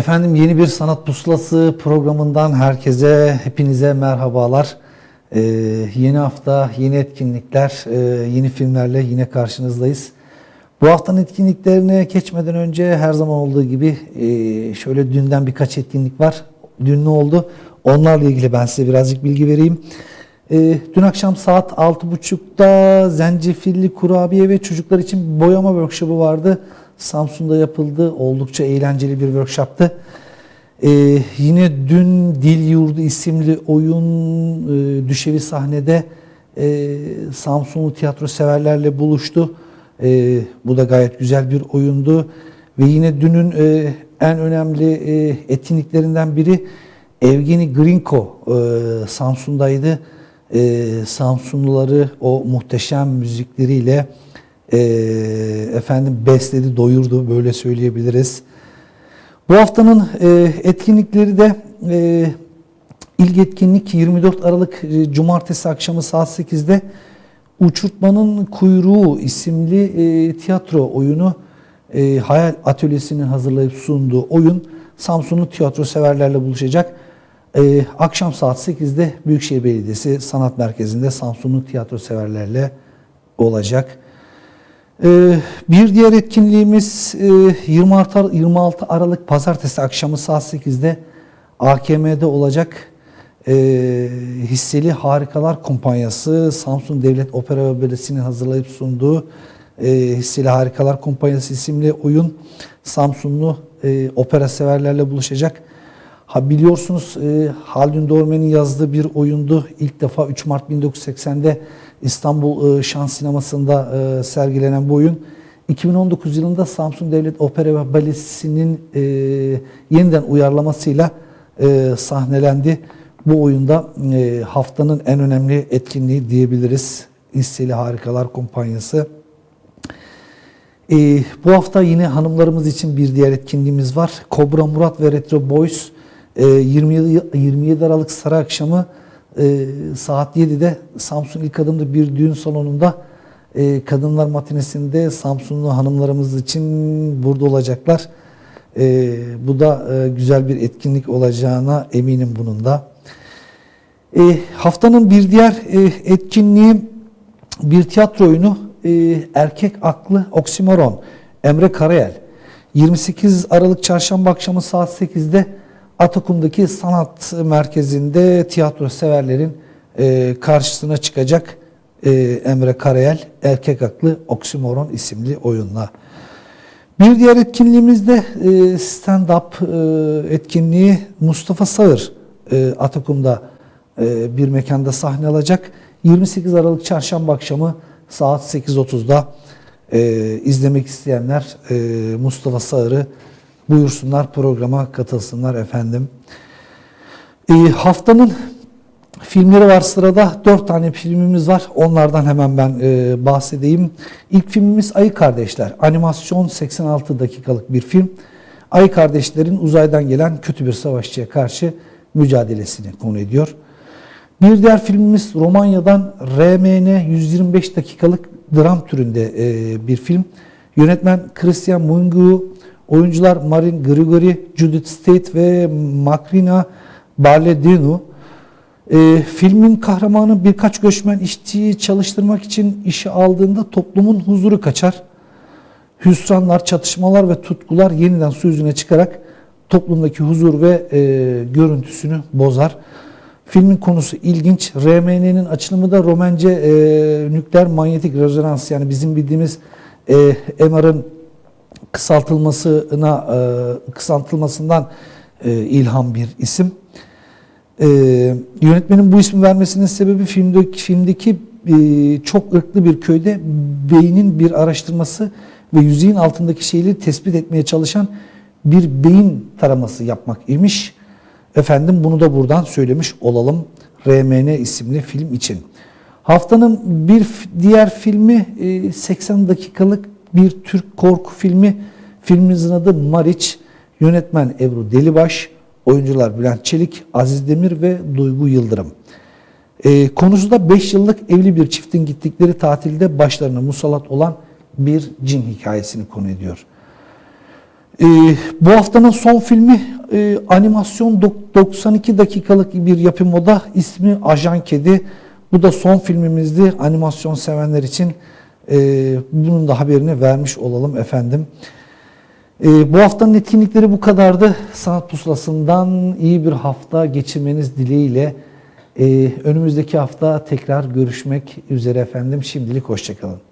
Efendim yeni bir sanat pusulası programından herkese, hepinize merhabalar. Ee, yeni hafta, yeni etkinlikler, e, yeni filmlerle yine karşınızdayız. Bu haftanın etkinliklerine geçmeden önce her zaman olduğu gibi e, şöyle dünden birkaç etkinlik var. Dün ne oldu? Onlarla ilgili ben size birazcık bilgi vereyim. E, dün akşam saat 6.30'da zencefilli kurabiye ve çocuklar için boyama workshopu vardı. Samsun'da yapıldı. Oldukça eğlenceli bir workshoptı. Ee, yine dün Dil Yurdu isimli oyun e, düşevi sahnede e, Samsunlu tiyatro severlerle buluştu. E, bu da gayet güzel bir oyundu. Ve yine dünün e, en önemli e, etkinliklerinden biri Evgeni Grinko e, Samsun'daydı. E, Samsunluları o muhteşem müzikleriyle e, efendim besledi, doyurdu böyle söyleyebiliriz. Bu haftanın e, etkinlikleri de e, ilk etkinlik 24 Aralık e, Cumartesi akşamı saat 8'de Uçurtmanın Kuyruğu isimli e, tiyatro oyunu e, Hayal Atölyesi'nin hazırlayıp sunduğu oyun Samsunlu tiyatro severlerle buluşacak. E, akşam saat 8'de Büyükşehir Belediyesi Sanat Merkezi'nde Samsunlu tiyatro severlerle olacak. Ee, bir diğer etkinliğimiz 26 Aralık Pazartesi akşamı saat 8'de AKM'de olacak. Ee, Hisseli Harikalar Kumpanyası Samsun Devlet Opera ve Balesi'nin hazırlayıp sunduğu e, Hisseli Harikalar Kumpanyası isimli oyun Samsunlu e, opera severlerle buluşacak. Ha biliyorsunuz e, Haldun Dormen'in yazdığı bir oyundu. İlk defa 3 Mart 1980'de İstanbul e, Şans Sineması'nda e, sergilenen bu oyun 2019 yılında Samsun Devlet Opera ve Balesi'nin e, yeniden uyarlamasıyla sahnelendi. Bu oyunda haftanın en önemli etkinliği diyebiliriz. İsteli Harikalar Kumpanyası. Bu hafta yine hanımlarımız için bir diğer etkinliğimiz var. Kobra Murat ve Retro Boys e, 27, 27 Aralık Sarı Akşamı e, saat 7'de Samsun İlk Adım'da bir düğün salonunda e, kadınlar matinesinde Samsunlu hanımlarımız için burada olacaklar. E, bu da e, güzel bir etkinlik olacağına eminim bunun da. E, haftanın bir diğer e, etkinliği bir tiyatro oyunu e, Erkek Aklı Oksimoron Emre Karayel. 28 Aralık Çarşamba akşamı saat 8'de Atakum'daki sanat merkezinde tiyatro severlerin e, karşısına çıkacak e, Emre Karayel Erkek Aklı Oksimoron isimli oyunla. Bir diğer etkinliğimizde e, stand-up e, etkinliği Mustafa Sağır e, Atakum'da e, bir mekanda sahne alacak. 28 Aralık Çarşamba akşamı saat 8.30'da e, izlemek isteyenler e, Mustafa Sağır'ı buyursunlar programa katılsınlar efendim. E, haftanın filmleri var sırada. Dört tane filmimiz var. Onlardan hemen ben e, bahsedeyim. İlk filmimiz Ayı Kardeşler. Animasyon 86 dakikalık bir film. Ayı Kardeşlerin uzaydan gelen kötü bir savaşçıya karşı mücadelesini konu ediyor. Bir diğer filmimiz Romanya'dan RMN 125 dakikalık dram türünde e, bir film. Yönetmen Christian Mungu, Oyuncular Marin Grigori, Judith State ve Makrina Barledinu. E, filmin kahramanı birkaç göçmen işçiyi çalıştırmak için işe aldığında toplumun huzuru kaçar. Hüsranlar, çatışmalar ve tutkular yeniden su yüzüne çıkarak toplumdaki huzur ve e, görüntüsünü bozar. Filmin konusu ilginç. RMN'nin açılımı da Romence e, nükleer manyetik rezonans yani bizim bildiğimiz e, MR'ın kısaltılmasına e, kısaltılmasından e, ilham bir isim. E, yönetmenin bu ismi vermesinin sebebi filmdeki, filmdeki çok ırklı bir köyde beynin bir araştırması ve yüzeyin altındaki şeyleri tespit etmeye çalışan bir beyin taraması yapmak imiş. Efendim bunu da buradan söylemiş olalım RMN isimli film için. Haftanın bir diğer filmi 80 dakikalık bir Türk korku filmi. Filmimizin adı Mariç. Yönetmen Ebru Delibaş, oyuncular Bülent Çelik, Aziz Demir ve Duygu Yıldırım. E, konusu da 5 yıllık evli bir çiftin gittikleri tatilde başlarına musallat olan bir cin hikayesini konu ediyor. Ee, bu haftanın son filmi e, animasyon dok- 92 dakikalık bir yapım o da ismi Ajan Kedi. Bu da son filmimizdi animasyon sevenler için. E, bunun da haberini vermiş olalım efendim. E, bu haftanın etkinlikleri bu kadardı. Sanat Pusulası'ndan iyi bir hafta geçirmeniz dileğiyle. e, önümüzdeki hafta tekrar görüşmek üzere efendim. Şimdilik hoşçakalın.